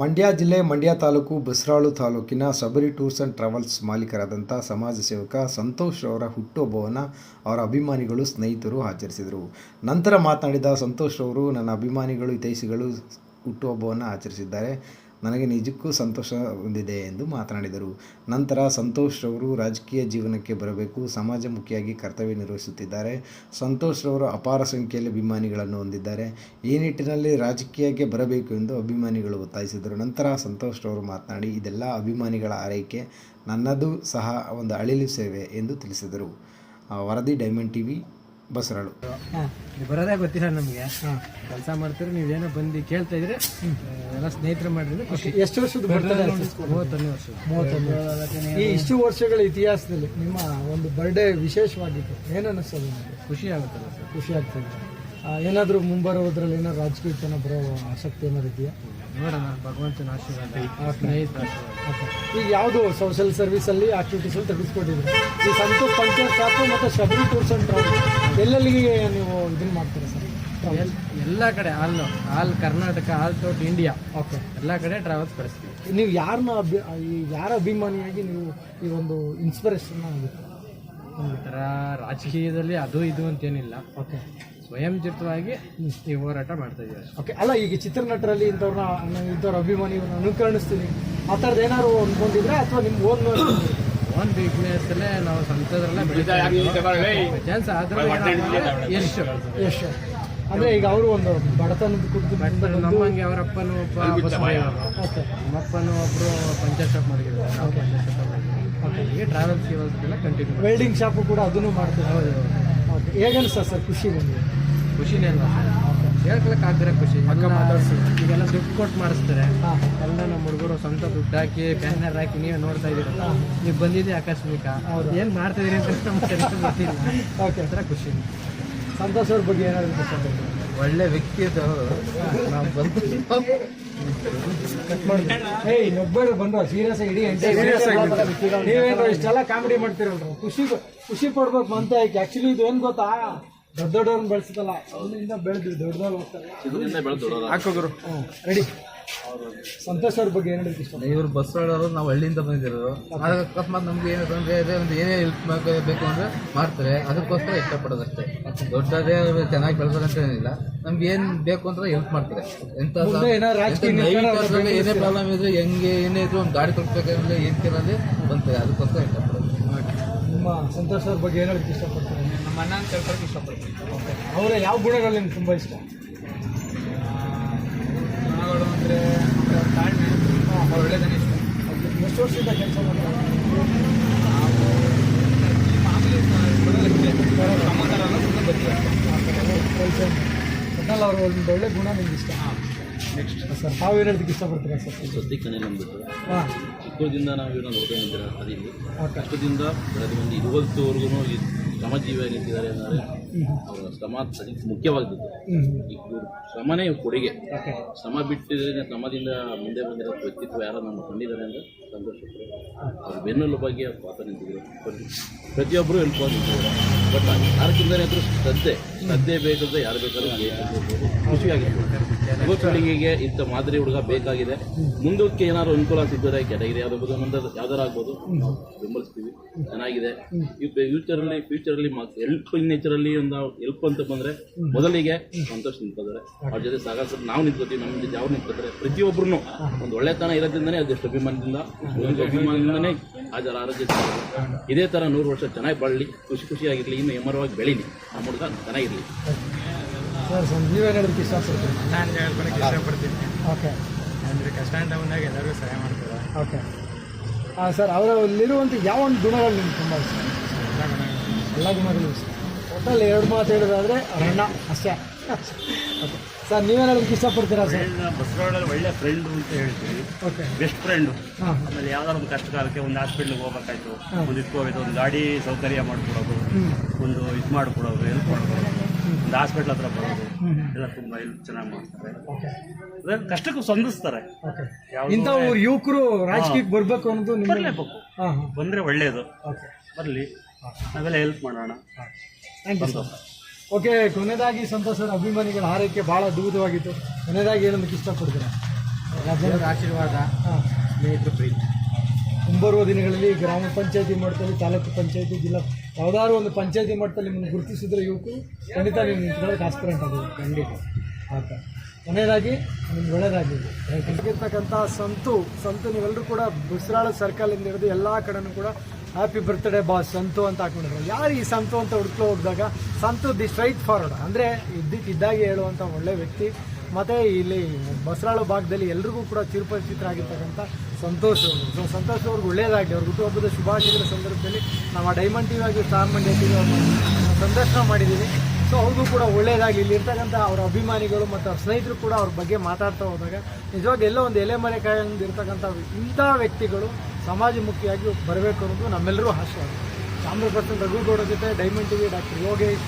ಮಂಡ್ಯ ಜಿಲ್ಲೆ ಮಂಡ್ಯ ತಾಲೂಕು ಬಸರಾಳು ತಾಲೂಕಿನ Sabari tours and travels ಮಾಲೀಕರಾದಂಥ ಸಮಾಜ ಸೇವಕ ಸಂತೋಷ್ ಅವರ ಹುಟ್ಟುಹಬ್ಬವನ್ನು ಅವರ ಅಭಿಮಾನಿಗಳು, ಸ್ನೇಹಿತರು ಆಚರಿಸಿದರು. ನಂತರ ಮಾತನಾಡಿದ ಸಂತೋಷ್ ಅವರು ನನ್ನ ಅಭಿಮಾನಿಗಳು ಹಿತೈಷಿಗಳು ಹುಟ್ಟುಹಬ್ಬವನ್ನು ಆಚರಿಸಿದ್ದಾರೆ. ನನಗೆ ನಿಜಕ್ಕೂ ಸಂತೋಷ ಹೊಂದಿದೆ ಎಂದು ಮಾತನಾಡಿದರು. ನಂತರ ಸಂತೋಷ್ ರವರು ರಾಜಕೀಯ ಜೀವನಕ್ಕೆ ಬರಬೇಕು ಸಮಾಜಮುಖಿಯಾಗಿ ಕರ್ತವ್ಯ ನಿರ್ವಹಿಸುತ್ತಿದ್ದಾರೆ. ಸಂತೋಷ್ ರವರು ಅಪಾರ ಸಂಖ್ಯೆಯಲ್ಲಿ ಅಭಿಮಾನಿಗಳನ್ನು ಹೊಂದಿದ್ದಾರೆ. ಈ ನಿಟ್ಟಿನಲ್ಲಿ ರಾಜಕೀಯಕ್ಕೆ ಬರಬೇಕು ಎಂದು ಅಭಿಮಾನಿಗಳು ಒತ್ತಾಯಿಸಿದರು. ನಂತರ ಸಂತೋಷ್ ರವರು ಮಾತನಾಡಿ, ಇದೆಲ್ಲ ಅಭಿಮಾನಿಗಳ ಆರೈಕೆ, ನನ್ನದು ಸಹ ಒಂದು ಅಳಿಲು ಸೇವೆ ಎಂದು ತಿಳಿಸಿದರು. ವರದಿ ಡೈಮಂಡ್ ಟಿವಿ ಬಸರಾಳು. ನೀವು ಬರೋದೇ ಗೊತ್ತಿಲ್ಲ ನಮಗೆ. ಕೆಲಸ ಮಾಡ್ತೀರಿ ನೀವೇನೋ ಬಂದು ಕೇಳ್ತಾ ಇದ್ರೆ ಎಲ್ಲ ಸ್ನೇಹಿತರು ಮಾಡಿದ್ರೆ ಖುಷಿ. ಎಷ್ಟು ವರ್ಷದ ಮೂವತ್ತೊಂದು ವರ್ಷ ಮೂವತ್ತೊಂದು ಈ ಇಷ್ಟು ವರ್ಷಗಳ ಇತಿಹಾಸದಲ್ಲಿ ನಿಮ್ಮ ಒಂದು ಬರ್ಡೇ ವಿಶೇಷವಾಗಿತ್ತು. ಏನು ಅನ್ನಿಸ್ತದೆ ನಿಮಗೆ? ಖುಷಿ ಆಗುತ್ತಲ್ಲ ಸರ್. ಖುಷಿ ಆಗ್ತದೆ. ಏನಾದರೂ ಮುಂಬರೋದ್ರಲ್ಲಿ ಏನಾದ್ರು ರಾಜಕೀಯ ಜನ ಬರೋ ಆಸಕ್ತಿ ಏನಾದ್ರು ಇದೆಯಾ? ನೋಡೋಣ ಭಗವಂತನ ಆಶೀರ್ವಾದ. ಸ್ನೇಹಿತರ ಆಶೀರ್ವಾದ. ಈಗ ಯಾವುದು ಸೋಷಿಯಲ್ ಸರ್ವಿಸ್ ಅಲ್ಲಿ ಆಕ್ಟಿವಿಟೀಸ್ ಅಲ್ಲಿ ತೆಗೆದುಕೊಂಡಿದ್ರು? ಈ ಸಂತೋಷ್ ಪಂಚಾಯತ್ ಶಾಪು ಮತ್ತು ಶಬರಿ ಟೂರ್ಸ್ ಅಂಡ್ ಟ್ರಾವೆಲ್ ಎಲ್ಲೆಲ್ಲಿಗೆ ನೀವು ಇದನ್ನ ಮಾಡ್ತೀರಾ ಸರ್ ಎಲ್- ಎಲ್ಲ ಕಡೆ all all Karnataka all out India okay ಎಲ್ಲ ಕಡೆ ಟ್ರಾವೆಲ್ಸ್ ಕಳಿಸ್ತೀವಿ. ನೀವು ಯಾರನ್ನ ಅಭಿ ಈ ಯಾರ ಅಭಿಮಾನಿಯಾಗಿ ನೀವು ಈ ಒಂದು ಇನ್ಸ್ಪಿರೇಷನ್ ಆಗುತ್ತೆ ಈ ಥರ ರಾಜಕೀಯದಲ್ಲಿ ಅದು ಇದು ಅಂತೇನಿಲ್ಲ. ಓಕೆ ಸ್ವಯಂ ಚಿತ್ರವಾಗಿ ಈ ಹೋರಾಟ ಮಾಡ್ತಾ ಇದ್ದಾರೆ ಓಕೆ ಅಲ್ಲ ಈಗ ಚಿತ್ರನಟರಲ್ಲಿ ಇಂಥವ್ರನ್ನ ನಾನು ಇಂಥವ್ರ ಅಭಿಮಾನಿ ಅನುಕರಣಿಸ್ತೀನಿ. ಆ ಥರದ್ದು ಏನಾದ್ರು ಅಂದ್ಕೊಂಡಿದ್ರೆ ಅಥವಾ ನಿಮ್ಗೆ ಓನ್ ಓನ್ ಬಿಸ್ನೆಸ್ ಅಲ್ಲೇ ನಾವು ಸಂತದ್ರಲ್ಲೇ ಚಾನ್ಸ್ ಆದ್ರೆ ಎಷ್ಟು ಎಷ್ಟು ಅಂದ್ರೆ ಈಗ ಅವರು ಒಂದು ಬಡತನದ ಕುರಿತು ನಮ್ಮಂಗೆ ಅವರ ಅಪ್ಪನು ಒಬ್ಬ ಒಬ್ಬರು ನಮ್ಮಪ್ಪನು ಒಬ್ರು ಪಂಚಾಯತ್ ಶಾಪ್ ಮಾಡಿದ್ರು ನಾವು ಪಂಚಾಯತ್ ಶಾಪ್ ಹೀಗೆ ಟ್ರಾವೆಲ್ಸ್ ಎಲ್ಲ ಕಂಟಿನ್ಯೂ ವೆಲ್ಡಿಂಗ್ ಶಾಪು ಕೂಡ ಅದನ್ನು ಮಾಡ್ತಾರೆ? ಹೌದು ಓಕೆ ಹೇಗನ್ಸ ಸರ್ ಖುಷಿ ಬಂದಿದೆ? ಖುಷಿನೇ ಅಲ್ವಾ ಹೇಳ್ಕೊಳಕ್ ಆಗ್ದಿರ ಖುಷಿ. ಈಗೆಲ್ಲ ದುಡ್ಡು ಕೊಟ್ಟು ಮಾಡಿಸ್ತಾರೆ. ಹಾಂ. ಎಲ್ಲ ನಮ್ಮ ಹುಡುಗರು ಸ್ವಂತ ದುಡ್ಡು ಹಾಕಿ ಬ್ಯಾನರ್ ಹಾಕಿ ನೀವು ನೋಡ್ತಾ ಇದ್ದೀರಲ್ಲ ನೀವು ಬಂದಿದ್ದೆ ಆಕಸ್ಮಿಕ. ಏನ್ ಮಾಡ್ತಾ ಇದೀರಿ ಅಂತ ನಮ್ಗೆ ಸರಿಯಾಗಿ ಗೊತ್ತಿಲ್ಲ. ಓಕೆ ಒಂಥರ ಖುಷಿ. ಸಂತೋಷ್ ಅವ್ರ ಬಗ್ಗೆ ಏನಾದ್ರು ಒಳ್ಳೆ ವ್ಯಕ್ತಿ ಅದು ನಾವು ಬಂದು ಏಯ್ ನೊಬ್ಬರು ಬಂದು ಸೀರಿಯಸ್ ಇಡೀ ನೀವೇನು ಇಷ್ಟೆಲ್ಲ ಕಾಮಿಡಿ ಮಾಡ್ತಿರಲ್ರ. ಖುಷಿ ಖುಷಿ ಪಡ್ಬೇಕು ಅಂತ ಆಕ್ಚುಲಿ ಇದು ಏನ್ ಗೊತ್ತಾ? ದೊಡ್ಡ ದೊಡ್ಡವ್ರನ್ನ ಬೆಳೆಸುತ್ತಲ್ಲ ಅವನಿಂದ ಬೆಳೆದು ದೊಡ್ಡದವ್ರು ಹೋಗ್ತಾರೆ. ಹಾಕು ಗುರು. ರೆಡಿ ಸಂತೋಷ್ ಅವ್ರ ಬಗ್ಗೆ ಏನು ಹೇಳಕ್ಕೆ ಇಷ್ಟ ಇವರು ಬಸ್ ಅವರು ನಾವು ಹಳ್ಳಿಯಿಂದ ಬಂದಿರೋದು. ಅಕಸ್ಮಾತ್ ನಮ್ಗೆ ಏನು ತೊಂದರೆ ಇದೆ ಒಂದು ಏನೇ ಹೆಲ್ಪ್ ಬೇಕು ಅಂದ್ರೆ ಮಾಡ್ತಾರೆ. ಅದಕ್ಕೋಸ್ಕರ ಇಷ್ಟಪಡೋದಷ್ಟೇ. ದೊಡ್ಡದೇ ಚೆನ್ನಾಗಿ ಬೆಳೆಸೋದಂತ ಏನಿಲ್ಲ. ನಮ್ಗೆ ಏನು ಬೇಕು ಅಂದ್ರೆ ಹೆಲ್ಪ್ ಮಾಡ್ತಾರೆ. ಎಂತ ಏನೇ ಪ್ರಾಬ್ಲಮ್ ಇದ್ರೆ ಹೆಂಗೆ ಏನೇ ಇದ್ರು ಒಂದು ಗಾಡಿ ಕೊಡ್ಬೇಕಂದ್ರೆ ಏನ್ ಕೇಳಲ್ಲಿ ಬಂತಾರೆ ಅದಕ್ಕೋಸ್ಕರ ಇಷ್ಟಪಡೋದು ನಿಮ್ಮ ಸಂತೋಷ್ ಅವ್ರ ಬಗ್ಗೆ ಏನು ಹೇಳಕ್ಕೆ ಇಷ್ಟಪಡ್ತಾರೆ? ನಮ್ಮ ಅಣ್ಣ ಅಂತ ಹೇಳ್ಕೊಳಕ್ಕೆ ಇಷ್ಟಪಡ್ತೀನಿ. ಅವರ ಯಾವ ಗುಣಗಳು ನಿಮ್ಗೆ ತುಂಬ ಇಷ್ಟ? ಗುಣಗಳು ಅಂದರೆ ತಾಳ್ಮೆ ಅವ್ರು ಒಳ್ಳೆದನ್ನ ಇಷ್ಟ. ಎಷ್ಟು ವರ್ಷದಿಂದ ಕೆಲಸ ಮಾಡ್ತಾರೆ ಕೆಲಸ ಒಟ್ಟಲ್ಲಿ ಅವ್ರ ಒಂದು ಒಳ್ಳೆ ಗುಣ ನಿಮ್ಗೆ ಇಷ್ಟ. ನೆಕ್ಸ್ಟ್ ಸರ್ ತಾವು ಏನು ಹೇಳೋದಕ್ಕೆ ಇಷ್ಟಪಡ್ತೀರಾ ಸರ್? ಸದ್ಯಕ್ಕೆ ಬಂದ್ಬಿಟ್ಟು. ಹಾಂ. ಚಿಕ್ಕದಿಂದ ನಾವು ಇವನ್ನ ನೋಡ್ಕೊಂಡಿದ್ದೀರ ಅದಿಲ್ಲಿ. ಓಕೆ ಕಷ್ಟದಿಂದ ಬೆಳೆದು ಬಂದು ಇವತ್ತುವರೆಗೂ ಈ ಶ್ರಮಜೀವಿಯಾಗಿ ನಿಂತಿದ್ದಾರೆ ಅಂದರೆ ಅವರ ಶ್ರಮ ಮುಖ್ಯವಾದದ್ದು ಈ ಇವ್ರ ಶ್ರಮನೇ ಇವ್ರ ಕೊಡುಗೆ. ಶ್ರಮ ಬಿಟ್ಟಿದ್ರೆ ಶ್ರಮದಿಂದ ಮುಂದೆ ಬಂದಿರೋ ವ್ಯಕ್ತಿತ್ವ ಯಾರೋ ನಮ್ಮ ಕಂಡಿದ್ದಾರೆ ಅಂದರೆ ಸಂತೋಷ ಅವ್ರ ಬೆನ್ನೆಲುಬಾಗಿ ಬಗ್ಗೆ ಪಾತ್ರ ನಿಂತಿದ್ರು ಪ್ರತಿ ಪ್ರತಿಯೊಬ್ಬರು ಹೆಲ್ಪ್ ನಿಂತಿದ್ದಾರೆ ಬಟ್ ಯಾರಕ್ಕಿಂತ ಆದರೂ ಶ್ರದ್ಧೆ ಶ್ರದ್ಧೆ ಬೇಕಂದ್ರೆ ಯಾರು ಬೇಕಾದ್ರೂ ಖುಷಿಯಾಗಿರ್ಬೋದು. ಖುಷಿಯಾಗಿತ್ತು ಯುವ ಪೀಳಿಗೆಗೆ ಇಂಥ ಮಾದರಿ ಹುಡುಗ ಬೇಕಾಗಿದೆ. ಮುಂದಕ್ಕೆ ಏನಾದ್ರು ಅನುಕೂಲ ಸಿಗ್ತಾರೆ ಕೆಟಗರಿ ಯಾವ್ದು ಮುಂದೆ ಯಾವ್ದಾರು ಆಗ್ಬೋದು. ನಾವು ಬೆಂಬಲಿಸ್ತೀವಿ. ಚೆನ್ನಾಗಿದೆ. ಫ್ಯೂಚರಲ್ಲಿ ಫ್ಯೂಚರಲ್ಲಿ ಹೆಲ್ಪ್ ಇನ್ ನೇಚರಲ್ಲಿ ಒಂದು ಹೆಲ್ಪ್ ಅಂತ ಬಂದ್ರೆ ಮೊದಲಿಗೆ ಸಂತೋಷ ನಿಂತ್ಕೋತಾರೆ ಅವ್ರ ಜೊತೆ ಸಾಗರ ನಾವು ನಿಂತ್ಕೋತೀವಿ ನಮ್ಮ ಜೊತೆ ಅವ್ರು ನಿಂತ್ಕೋತಾರೆ ಪ್ರತಿಯೊಬ್ಬರು ಒಂದು ಒಳ್ಳೆತನ ಇರೋದ್ರಿಂದನೇ ಅದೆಷ್ಟು ಅಭಿಮಾನದಿಂದ ಒಂದು ಅಭಿಮಾನದಿಂದನೇ ಹಾಜರ ಆರೋಗ್ಯ ಇದೇ ತರ ನೂರು ವರ್ಷ ಚೆನ್ನಾಗಿ ಬಾಳಲಿ ಖುಷಿ ಖುಷಿಯಾಗಿರ್ಲಿ ಇನ್ನು ಎಮರವಾಗಿ ಬೆಳೀಲಿ. ನಮ್ಮ ಹುಡುಗ ಚೆನ್ನಾಗಿರಲಿ. ಹೇಳೋದಕ್ಕೆ ಇಷ್ಟಪಡ್ತೀರಿ ನಾನು ಹೇಳ್ಕೊಳಕ್ಕೆ ಇಷ್ಟಪಡ್ತೀನಿ. ಓಕೆ. ಅಂದರೆ ಕಷ್ಟ ಅಂತ ಬಂದಾಗ ಎಲ್ಲರಿಗೂ ಸಹಾಯ ಮಾಡ್ತಾರೆ? ಓಕೆ. ಹಾಂ ಸರ್ ಅವರಲ್ಲಿರುವಂಥ ಯಾವ ಒಂದು ಗುಣಗಳು ನಿಮ್ಗೆ ತುಂಬ ಇಷ್ಟ? ಎಲ್ಲ ಗುಣಗಳು ಇಷ್ಟ. ಒಟ್ಟಲ್ಲಿ ಎರಡು ಮಾತು ಹೇಳೋದಾದ್ರೆ ಅರಣ್ಣ ಅಣ್ಣ ಅಷ್ಟೇ. ಓಕೆ. ಸರ್ ನೀವೇನು ಹೇಳೋದಕ್ಕೆ ಇಷ್ಟಪಡ್ತೀರಾ ಸರ್? ಬಸವರಾಜಲ್ಲಿ ಒಳ್ಳೆ ಫ್ರೆಂಡು ಅಂತ ಹೇಳ್ತೀವಿ. ಓಕೆ. ಬೆಸ್ಟ್ ಫ್ರೆಂಡು ಆಮೇಲೆ ಯಾವ್ದಾದ್ರು ಒಂದು ಕಷ್ಟ ಕಾಲಕ್ಕೆ ಒಂದು ಹಾಸ್ಪಿಟ್ಲಿಗೆ ಹೋಗ್ಬೇಕಾಯ್ತು. ಒಂದು ಇಟ್ಕೋಬೇಕು ಒಂದು ಗಾಡಿ ಸೌಕರ್ಯ ಮಾಡ್ಕೊಡೋದು ಒಂದು ಇದು ಮಾಡಿಕೊಡೋದು ಹೆಲ್ಪ್ ಮಾಡ್ಕೊಡೋದು ಒಂದು ಹಾಸ್ಪಿಟ್ಲ್ ಹತ್ರ ಬರೋದು. ಎಲ್ಲ ತುಂಬ ಹೆಲ್ಪ್ ಚೆನ್ನಾಗಿ ಮಾಡ್ತಾರೆ. ಕಷ್ಟಕ್ಕೂ ಸ್ಪಂದಿಸ್ತಾರೆ. ಇಂಥ ಯುವಕರು ರಾಜಕೀಯಕ್ಕೆ ಬರಬೇಕು ಅನ್ನೋದು ಬರಲೇಬೇಕು. ಬಂದರೆ ಒಳ್ಳೆಯದು ಬರಲಿ. ನಾವೆಲ್ಲ ಹೆಲ್ಪ್ ಮಾಡೋಣ. Thank you sir. ಓಕೆ ಕೊನೆಯದಾಗಿ ಸಂತೋಷ ಅವರ ಅಭಿಮಾನಿಗಳ ಹಾರೈಕೆ ಭಾಳ ಅದ್ಭುತವಾಗಿತ್ತು. ಕೊನೆಯದಾಗಿ ಹೇಳೋದಕ್ಕೆ ಇಷ್ಟಪಡ್ತೀರಾ? ದೇವರ ಆಶೀರ್ವಾದ ಸ್ನೇಹಿತರು ಪ್ರೀತಿ. ಮುಂಬರುವ ದಿನಗಳಲ್ಲಿ ಗ್ರಾಮ ಪಂಚಾಯತಿ ಮಟ್ಟದಲ್ಲಿ ತಾಲೂಕು ಪಂಚಾಯತಿ ಜಿಲ್ಲಾ ಯಾವುದಾದ್ರು ಒಂದು ಪಂಚಾಯತಿ ಮಟ್ಟದಲ್ಲಿ ನಿಮ್ಮನ್ನು ಗುರುತಿಸಿದ್ರೆ ಯುವಕರು ಖಂಡಿತ ನೀವು ನಿಂತ್ಕೊಳ್ಳೋಕೆ ಆಸ್ಪಿರೆಂಟ್ ಆಗೋದು ಖಂಡಿತ. ಆತ ಕೊನೆಯದಾಗಿ ನಿಮ್ಗೆ ಒಳ್ಳೆಯದಾಗಿದೆ ಇರ್ತಕ್ಕಂಥ ಸಂತು ಸಂತು ನೀವೆಲ್ಲರೂ ಕೂಡ ಬಸರಾಳ ಸರ್ಕಲಿಂದ ಹಿಡಿದು ಎಲ್ಲ ಕಡೆನೂ ಕೂಡ ಹ್ಯಾಪಿ ಬರ್ತ್ಡೇ ಬಾಸ್ ಸಂತು ಅಂತ ಹಾಕೊಂಡಿದ್ರು ಯಾರು ಈ ಸಂತು ಅಂತ ಹುಡುಕ್ಲು ಹೋಗಿದಾಗ, ಸಂತು ದಿ ಸ್ಟ್ರೈಟ್ ಫಾರ್ವರ್ಡ್ ಅಂದರೆ ಇದ್ದಕ್ಕಿದ್ದಾಗೆ ಹೇಳುವಂಥ ಒಳ್ಳೆ ವ್ಯಕ್ತಿ. ಮತ್ತು ಇಲ್ಲಿ ಬಸರಾಳು ಭಾಗದಲ್ಲಿ ಎಲ್ರಿಗೂ ಕೂಡ ಚಿರಪರಿಚಿತರಾಗಿರ್ತಕ್ಕಂಥ ಸಂತೋಷ್ ಅವರು. ಸೊ ಸಂತೋಷ್ ಅವ್ರಿಗೆ ಒಳ್ಳೆಯದಾಗಲಿ ಅವ್ರ ಹುಟ್ಟುಹಬ್ಬದ ಶುಭಾಶಯಗಳ ಸಂದರ್ಭದಲ್ಲಿ ನಾವು ಡೈಮಂಡ್ ಟಿವಿ ಆಗಿ ಸ್ಟಾರ್ ಮಂಡ್ಯ ಟಿವಿ ಅವ್ರನ್ನ ಸಂದರ್ಶನ ಮಾಡಿದ್ದೀವಿ. ಸೊ ಅವ್ರಿಗೂ ಕೂಡ ಒಳ್ಳೆಯದಾಗಿ ಇಲ್ಲಿ ಇರ್ತಕ್ಕಂಥ ಅವರ ಅಭಿಮಾನಿಗಳು ಮತ್ತು ಅವ್ರ ಸ್ನೇಹಿತರು ಕೂಡ ಅವ್ರ ಬಗ್ಗೆ ಮಾತಾಡ್ತಾ ಹೋದಾಗ ನಿಜವಾಗಿ ಎಲ್ಲೋ ಒಂದು ಎಲೆ ಮರೆ ಕಾಯಂದು ಇರ್ತಕ್ಕಂಥ ಇಂಥ ವ್ಯಕ್ತಿಗಳು ಸಮಾಜಮುಖಿಯಾಗಿ ಬರಬೇಕು ಅನ್ನೋದು ನಮ್ಮೆಲ್ಲರೂ ಆಶಯ ಚಾಮರಾಜಪೇಟೆ ರಘುಗೌಡ ಜೊತೆ ಡೈಮಂಡ್ ಟಿವಿ ಡಾಕ್ಟರ್ ಯೋಗೇಶ್